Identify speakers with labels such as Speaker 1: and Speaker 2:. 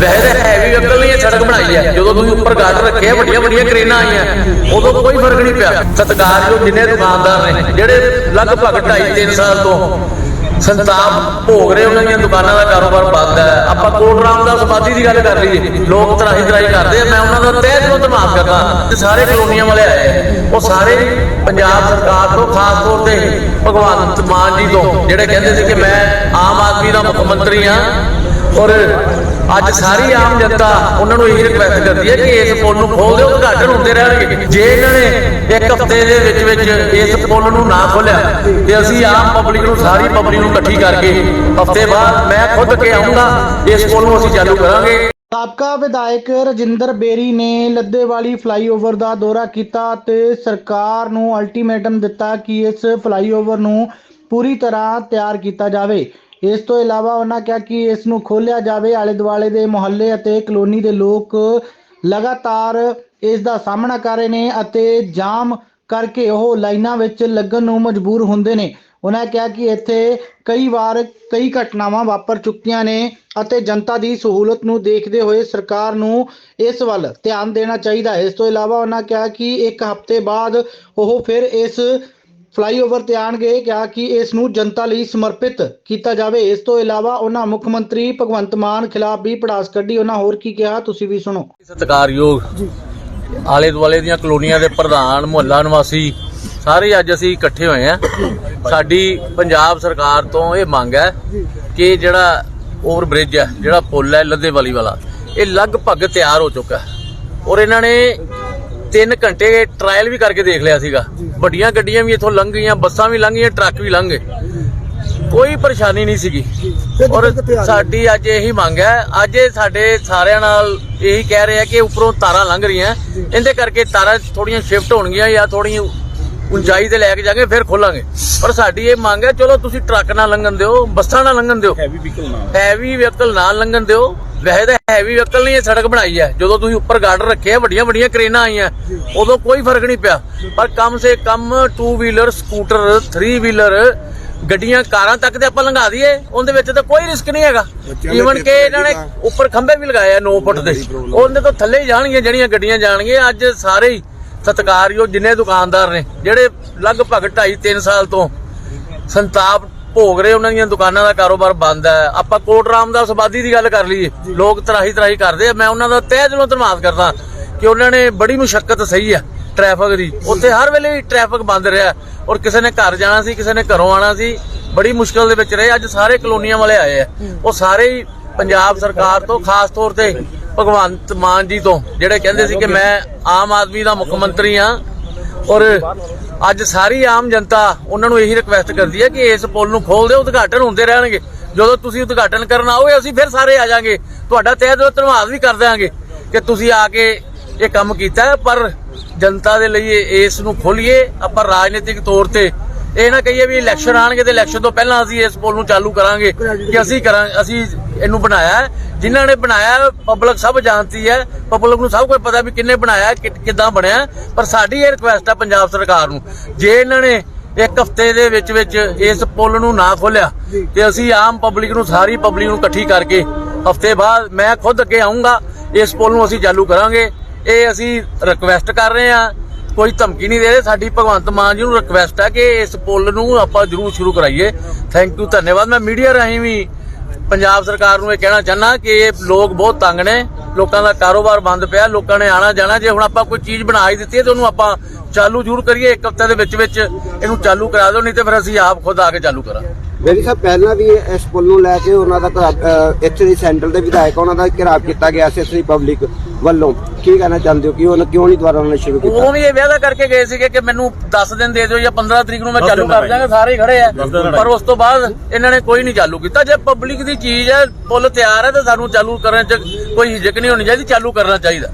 Speaker 1: ਵੈਸੇ heavy vehicle ਨਹੀਂ ਸੜਕ ਬਣਾਈ ਹੈ। ਜਦੋਂ ਤੁਸੀਂ ਉੱਪਰ ਗਾਰਡ ਰੱਖੇ ਵੱਡੀਆਂ ਵੱਡੀਆਂ ਕਰੇਨਾਂ ਆਈਆਂ, ਉਦੋਂ ਕੋਈ ਫ਼ਰਕ ਨਹੀਂ ਪਿਆ। ਸਤਿਕਾਰਯੋਗ ਜਿੰਨੇ ਦੁਕਾਨਦਾਰ ਨੇ, ਜਿਹੜੇ ਲਗਭਗ 2.5 3 ਸਾਲ ਤੋਂ ਸੰਤਾਪ ਭੋਗ ਰਹੇ ਉਹਨਾਂ ਦੀਆਂ ਦੁਕਾਨਾਂ ਦਾ ਕਾਰੋਬਾਰ ਬੰਦ ਹੈ। ਆਪਾਂ ਕੋਟ ਦਾ ਸਮਾਧੀ ਦੀ ਗੱਲ ਕਰ ਲਈਏ। ਲੋਕ ਤਰਾਹੀ ਤਰਾਹੀ ਕਰਦੇ ਆ, ਮੈਂ ਉਹਨਾਂ ਦਾ ਤਹਿ ਦਿਲੋਂ ਧੰਨਵਾਦ ਕਰਦਾ ਤੇ ਸਾਰੇ ਕਲੋਨੀਆਂ ਵਾਲੇ ਆਏ ਉਹ ਸਾਰੇ ਪੰਜਾਬ ਸਰਕਾਰ ਤੋਂ, ਖਾਸ ਤੌਰ ਤੇ ਭਗਵੰਤ ਮਾਨ ਜੀ ਤੋਂ, ਜਿਹੜੇ ਕਹਿੰਦੇ ਸੀ ਕਿ ਮੈਂ ਆਮ ਆਦਮੀ ਦਾ ਮੁੱਖ ਮੰਤਰੀ ਆ ਔਰ ਅੱਜ ਸਾਰੀ ਆਮ ਜਨਤਾ ਉਹਨਾਂ ਨੂੰ ਇਹ ਰਿਕਵੈਸਟ ਕਰਦੀ ਹੈ ਕਿ ਇਸ ਪੁਲ ਨੂੰ ਖੋਲ ਦਿਓ, ਉਦਘਾਟਨ ਹੁੰਦੇ ਰਹਿਣਗੇ। ਜੇ ਇਹਨਾਂ ਨੇ ਇੱਕ ਹਫ਼ਤੇ ਦੇ ਵਿੱਚ ਵਿੱਚ ਇਸ ਪੁਲ ਨੂੰ ਨਾ ਖੋਲਿਆ ਤੇ ਅਸੀਂ ਆਮ ਪਬਲਿਕ ਨੂੰ, ਸਾਰੀ ਪਬਲਿਕ ਨੂੰ ਇਕੱਠੀ ਕਰਕੇ ਹਫ਼ਤੇ ਬਾਅਦ ਮੈਂ ਖੁਦ ਕੇ ਆਉਂਗਾ, ਇਸ ਪੁਲ ਨੂੰ ਅਸੀਂ ਚਾਲੂ ਕਰਾਂਗੇ।
Speaker 2: ਸਾਬਕਾ ਵਿਧਾਇਕ ਰਜਿੰਦਰ ਬੇਰੀ ਨੇ ਲੱਦੇਵਾਲੀ ਫਲਾਈਓਵਰ ਦਾ ਦੌਰਾ ਕੀਤਾ ਤੇ ਸਰਕਾਰ ਨੂੰ ਅਲਟੀਮੇਟਮ ਦਿੱਤਾ ਕਿ ਇਸ ਫਲਾਈਓਵਰ ਨੂੰ ਪੂਰੀ ਤਰ੍ਹਾਂ ਤਿਆਰ ਕੀਤਾ ਜਾਵੇ। ਇਸ ਤੋਂ ਇਲਾਵਾ ਉਹਨਾਂ ਕਿਹਾ ਕਿ ਇਸ ਨੂੰ ਖੋਲਿਆ ਜਾਵੇ ਆਲੇ ਦੁਆਲੇ ਦੇ ਮੁਹੱਲੇ ਅਤੇ ਕਲੋਨੀ ਦੇ ਲੋਕ ਲਗਾਤਾਰ ਇਸ ਦਾ ਸਾਹਮਣਾ ਕਰ ਰਹੇ ਨੇ ਅਤੇ ਜਾਮ ਕਰਕੇ ਉਹ ਲਾਈਨਾਂ ਵਿੱਚ ਲੱਗਣ ਨੂੰ ਮਜਬੂਰ ਹੁੰਦੇ ਨੇ। ਉਹਨਾਂ ਕਿਹਾ ਕਿ ਇੱਥੇ ਕਈ ਵਾਰ ਕਈ ਘਟਨਾਵਾਂ ਵਾਪਰ ਚੁੱਕੀਆਂ ਨੇ ਅਤੇ ਜਨਤਾ ਦੀ ਸਹੂਲਤ ਨੂੰ ਦੇਖਦੇ ਹੋਏ ਸਰਕਾਰ ਨੂੰ ਇਸ ਵੱਲ ਧਿਆਨ ਦੇਣਾ ਚਾਹੀਦਾ ਹੈ। ਇਸ ਤੋਂ ਇਲਾਵਾ ਉਹਨਾਂ ਕਿਹਾ ਕਿ ਇੱਕ ਹਫ਼ਤੇ ਬਾਅਦ ਉਹ ਫਿਰ ਇਸ ਫਲਾਈਓਵਰ ਤੇ ਆਣਗੇ ਕਿਹਾ ਕਿ ਇਸ ਨੂੰ ਜਨਤਾ ਲਈ ਸਮਰਪਿਤ ਕੀਤਾ ਜਾਵੇ। ਇਸ ਤੋਂ ਇਲਾਵਾ ਉਹਨਾਂ ਮੁੱਖ ਮੰਤਰੀ ਭਗਵੰਤ ਮਾਨ ਖਿਲਾਫ ਵੀ ਪੜਾਸ ਕੱਢੀ। ਉਹਨਾਂ ਹੋਰ ਕੀ ਕਿਹਾ ਤੁਸੀਂ ਵੀ ਸੁਣੋ।
Speaker 1: ਸਤਿਕਾਰਯੋਗ ਆਲੇ ਦੁਆਲੇ ਦੀਆਂ ਕਲੋਨੀਆਂ ਦੇ ਪ੍ਰਧਾਨ ਮੁਹੱਲਾ ਨਿਵਾਸੀ ਸਾਰੇ ਅੱਜ ਅਸੀਂ ਇਕੱਠੇ ਹੋਏ ਆ ਸਾਡੀ ਪੰਜਾਬ ਸਰਕਾਰ ਤੋਂ ਇਹ ਮੰਗ ਹੈ ਕਿ ਜਿਹੜਾ ਓਵਰ ਬ੍ਰਿਜ ਹੈ ਜਿਹੜਾ ਪੁਲ ਹੈ ਲੱਦੇਵਾਲੀ ਵਾਲਾ ਇਹ ਲਗਭਗ ਤਿਆਰ ਹੋ ਚੁੱਕਾ ਹੈ। ਔਰ ਇਹਨਾਂ ਨੇ 3 ਘੰਟੇ ਟ੍ਰਾਇਲ ਵੀ ਕਰਕੇ ਦੇਖ ਲਿਆ ਸੀਗਾ। ਵੱਡੀਆਂ ਗੱਡੀਆਂ ਵੀ ਇੱਥੋਂ ਲੰਘ ਗਈਆਂ ਬੱਸਾਂ ਵੀ ਲੰਘ ਗਈਆਂ ਟਰੱਕ ਵੀ ਲੰਘ ਗਏ। ਕੋਈ ਪਰੇਸ਼ਾਨੀ ਨਹੀਂ ਸੀਗੀ। ਔਰ ਸਾਡੀ ਅੱਜ ਇਹੀ ਮੰਗ ਹੈ। ਅੱਜ ਇਹ ਸਾਡੇ ਸਾਰਿਆਂ ਨਾਲ ਇਹੀ ਕਹਿ ਰਹੇ ਆ ਕਿ ਉੱਪਰੋਂ ਤਾਰਾਂ ਲੰਘ ਰਹੀਆਂ। ਇਹਦੇ ਕਰਕੇ ਤਾਰਾਂ ਥੋੜੀਆਂ ਸ਼ਿਫਟ ਹੋਣਗੀਆਂ ਜਾਂ ਥੋੜੀਆਂ ਉਚਾਈ ਤੇ ਲੈ ਕੇ ਜਾਗੇ ਫਿਰ ਖੋਲਾਂਗੇ। ਪਰ ਸਾਡੀ ਇਹ ਮੰਗ ਹੈ ਚਲੋ ਤੁਸੀਂ ਟਰੱਕ ਨਾਲ ਲੰਘਣ ਦਿਓ ਬੱਸਾਂ ਨਾਲ ਲੰਘਣ ਦਿਓ।
Speaker 3: ਹੈਵੀ ਵਹੀਕਲ ਨਾ
Speaker 1: ਹੈਵੀ ਵਹੀਕਲ ਨਾਲ ਲੰਘਣ ਦਿਓ। ਵੈਸੇ ਤਾਂ ਹੈਵੀ ਵਹੀਕਲ ਨਹੀਂ ਇਹ ਸੜਕ ਬਣਾਈ ਹੈ। ਜਦੋਂ ਤੁਸੀਂ ਉੱਪਰ ਗਾਰਡ ਰੱਖੇ ਆ ਵੱਡੀਆਂ ਵੱਡੀਆਂ ਕਰੇਨਾਂ ਆਈਆਂ ਉਦੋਂ ਕੋਈ ਫ਼ਰਕ ਨਹੀਂ ਪਿਆ। ਪਰ ਕਮ ਸੇ ਕਮ 2 ਵੀਲਰ ਸਕੂਟਰ 3 ਵੀਲਰ ਗੱਡੀਆਂ ਕਾਰਾਂ ਤੱਕ ਤੇ ਆਪਾਂ ਲੰਘਾ ਦਈਏ ਉਹਦੇ ਵਿੱਚ ਤਾਂ ਕੋਈ ਰਿਸਕ ਨਹੀਂ ਹੈਗਾ। ਈਵਨ ਕਿ ਇਹਨਾਂ ਨੇ ਉੱਪਰ ਖੰਭੇ ਵੀ ਲਗਾਏ ਆ 9 ਫੁੱਟ ਦੇ। ਉਹਦੇ ਤੋਂ ਥੱਲੇ ਹੀ ਜਾਣਗੀਆਂ ਜਿਹੜੀਆਂ ਗੱਡੀਆਂ ਜਾਣਗੀਆਂ ਅੱਜ ਸਾਰੇ ਹੀ ਸਤਿਕਾਰਯੋਗ ਜਿੰਨੇ ਦੁਕਾਨਦਾਰ ਨੇ ਜਿਹੜੇ ਲਗਭਗ 2.5 3 ਸਾਲ ਤੋਂ ਸੰਤਾਪ ਭੋਗ ਰਹੇ ਉਹਨਾਂ ਦੀਆਂ ਦੁਕਾਨਾਂ ਦਾ ਕਾਰੋਬਾਰ ਬੰਦ ਹੈ। ਆਪਾਂ ਕੋਟ ਰਾਮ ਦਾ ਸਮਾਧੀ ਦੀ ਗੱਲ ਕਰ ਲਈਏ। ਲੋਕ ਤਰਾਹੀ ਤਰਾਹੀ ਕਰਦੇ ਆ। ਮੈਂ ਉਹਨਾਂ ਦਾ ਤਹਿ ਦਿਲੋਂ ਧੰਨਵਾਦ ਕਰਦਾ ਕਿ ਉਹਨਾਂ ਨੇ ਬੜੀ ਮੁਸ਼ਕਲ ਸਹੀ ਆ ਟ੍ਰੈਫਿਕ ਦੀ। ਉੱਥੇ ਹਰ ਵੇਲੇ ਹੀ ਟ੍ਰੈਫਿਕ ਬੰਦ ਰਿਹਾ। ਔਰ ਕਿਸੇ ਨੇ ਘਰ ਜਾਣਾ ਸੀ ਕਿਸੇ ਨੇ ਘਰੋਂ ਆਣਾ ਸੀ ਬੜੀ ਮੁਸ਼ਕਲ ਦੇ ਵਿੱਚ ਰਹੇ। ਅੱਜ ਸਾਰੇ ਕਲੋਨੀਆਂ ਵਾਲੇ ਆਏ ਆ। ਉਹ ਸਾਰੇ ਹੀ ਪੰਜਾਬ ਸਰਕਾਰ ਤੋਂ ਖਾਸ ਤੌਰ ਤੇ ਭਗਵੰਤ ਮਾਨ ਜੀ ਤੋਂ, ਜਿਹੜੇ ਕਹਿੰਦੇ ਸੀ ਕਿ ਮੈਂ ਆਮ ਆਦਮੀ ਦਾ ਮੁੱਖ ਮੰਤਰੀ ਆ ਔਰ ਅੱਜ ਸਾਰੀ ਆਮ ਜਨਤਾ ਉਹਨਾਂ ਨੂੰ ਇਹੀ ਰਿਕਵੈਸਟ ਕਰਦੀ ਹੈ ਕਿ ਇਸ ਪੁਲ ਨੂੰ ਖੋਲ ਦਿਓ, ਉਦਘਾਟਨ ਹੁੰਦੇ ਰਹਿਣਗੇ। ਜਦੋਂ ਤੁਸੀਂ ਉਦਘਾਟਨ ਕਰਨ ਆਓਗੇ, ਅਸੀਂ ਫਿਰ ਸਾਰੇ ਆ ਜਾਾਂਗੇ। ਤੁਹਾਡਾ ਤਹਿ ਦਿਲੋਂ ਧੰਨਵਾਦ ਵੀ ਕਰ ਦਿਆਂਗੇ ਕਿ ਤੁਸੀਂ ਆ ਕੇ ਇਹ ਕੰਮ ਕੀਤਾ ਪਰ ਜਨਤਾ ਦੇ ਲਈ ਇਸ ਨੂੰ ਖੋਲੀਏ। ਆਪਾਂ ਰਾਜਨੀਤਿਕ ਤੌਰ ਤੇ ਇਹ ਨਾ ਕਹੀਏ ਵੀ ਇਲੈਕਸ਼ਨ ਆਣਗੇ ਤੇ ਇਲੈਕਸ਼ਨ ਤੋਂ ਪਹਿਲਾਂ ਅਸੀਂ ਇਸ ਪੁਲ ਨੂੰ ਚਾਲੂ ਕਰਾਂਗੇ ਕਿ ਅਸੀਂ ਕਰਾਂ ਅਸੀਂ ਇਹਨੂੰ ਬਣਾਇਆ ਹੈ। ਜਿਨ੍ਹਾਂ ਨੇ ਬਣਾਇਆ ਪਬਲਿਕ ਸਭ ਜਾਣਦੀ ਹੈ। ਪਬਲਿਕ ਨੂੰ ਸਭ ਕੁਝ ਪਤਾ ਵੀ ਕਿੰਨੇ ਬਣਾਇਆ ਕਿੱਦਾਂ ਬਣਿਆ ਪਰ ਸਾਡੀ ਇਹ ਰਿਕੁਐਸਟ ਹੈ ਪੰਜਾਬ ਸਰਕਾਰ ਨੂੰ ਜੇ ਇਹਨਾਂ ਨੇ ਇੱਕ ਹਫ਼ਤੇ ਦੇ ਵਿੱਚ ਵਿੱਚ ਇਸ ਪੁਲ ਨੂੰ ਨਾ ਖੋਲਿਆ ਤੇ ਅਸੀਂ ਆਮ ਪਬਲਿਕ ਨੂੰ ਸਾਰੀ ਪਬਲਿਕ ਨੂੰ ਇਕੱਠੀ ਕਰਕੇ ਹਫ਼ਤੇ ਬਾਅਦ ਮੈਂ ਖੁਦ ਅੱਗੇ ਆਉਂਗਾ ਇਸ ਪੁਲ ਨੂੰ ਅਸੀਂ ਚਾਲੂ ਕਰਾਂਗੇ। ਇਹ ਅਸੀਂ ਰਿਕੁਐਸਟ ਕਰ ਰਹੇ ਹਾਂ। ਕੋਈ ਧਮਕੀ ਨਹੀਂ ਦੇ ਰਹੇ। ਸਾਡੀ ਭਗਵੰਤ ਮਾਨ ਜੀ ਨੂੰ ਰਿਕਵੈਸਟ ਹੈ ਕਿ ਇਸ ਪੁਲ ਨੂੰ ਆਪਾਂ ਜ਼ਰੂਰ ਸ਼ੁਰੂ ਕਰਾਈਏ। ਥੈਂਕ ਯੂ ਧੰਨਵਾਦ। ਮੈਂ ਮੀਡੀਆ ਰਾਹੀਂ ਵੀ ਪੰਜਾਬ ਸਰਕਾਰ ਨੂੰ ਇਹ ਕਹਿਣਾ ਚਾਹਨਾ ਕਿ ਇਹ ਲੋਕ ਬਹੁਤ ਤੰਗ ਨੇ। ਲੋਕਾਂ ਦਾ ਕਾਰੋਬਾਰ ਬੰਦ ਪਿਆ, ਲੋਕਾਂ ਨੇ ਆਣਾ ਜਾਣਾ। ਜੇ ਹੁਣ ਆਪਾਂ ਕੋਈ ਚੀਜ਼ ਬਣਾ ਹੀ ਦਿੱਤੀ ਹੈ ਤੇ ਉਹਨੂੰ ਆਪਾਂ ਚਾਲੂ ਜ਼ਰੂਰ ਕਰੀਏ। ਇੱਕ ਹਫ਼ਤੇ ਦੇ ਵਿੱਚ ਵਿੱਚ ਇਹਨੂੰ ਚਾਲੂ ਕਰਾ ਦਿਓ, ਨਹੀਂ ਤੇ ਫਿਰ ਅਸੀਂ ਆਪ ਖੁਦ ਆ ਕੇ ਚਾਲੂ ਕਰਾਂਗੇ।
Speaker 4: ਮੇਰੀ ਸਾਹਿਬ ਪਹਿਲਾਂ ਵੀ ਇਸ ਪੁੱਲ ਨੂੰ ਲੈ ਕੇ ਉਹਨਾਂ ਦਾ ਇੱਥੇ ਦੀ ਸੈਂਟਰਲ ਦੇ ਵਿਧਾਇਕ ਉਹਨਾਂ ਦਾ ਘਿਰਾਵ ਕੀਤਾ ਗਿਆ ਸੀ ਇਸ ਪਬਲਿਕ ਵੱਲੋਂ। ਕੀ ਕਹਿਣਾ ਚਾਹੁੰਦੇ ਹੋ ਕਿ ਉਹਨਾਂ ਕਿਉਂ ਨਹੀਂ ਦੁਬਾਰਾ ਉਹਨਾਂ ਨੇ ਸ਼ੁਰੂ ਕੀਤਾ?
Speaker 1: ਉਦੋਂ ਵੀ ਇਹ ਵਾਅਦਾ ਕਰਕੇ ਗਏ ਸੀਗੇ ਕਿ ਮੈਨੂੰ 10 ਦਿਨ ਦੇ ਦਿਓ ਜਾਂ 15 ਤਰੀਕ ਨੂੰ ਮੈਂ ਚਾਲੂ ਕਰ ਦਾਂਗਾ ਸਾਰੇ ਖੜੇ ਆ। ਪਰ ਉਸ ਤੋਂ ਬਾਅਦ ਇਹਨਾਂ ਨੇ ਕੋਈ ਨਹੀਂ ਚਾਲੂ ਕੀਤਾ। ਜੇ ਪਬਲਿਕ ਦੀ ਚੀਜ਼ ਹੈ ਪੁੱਲ ਤਿਆਰ ਹੈ ਤਾਂ ਸਾਨੂੰ ਚਾਲੂ ਕਰਨ ਚ ਕੋਈ ਹਿਜਕ ਨਹੀਂ ਹੋਣੀ ਚਾਹੀਦੀ ਚਾਲੂ ਕਰਨਾ ਚਾਹੀਦਾ।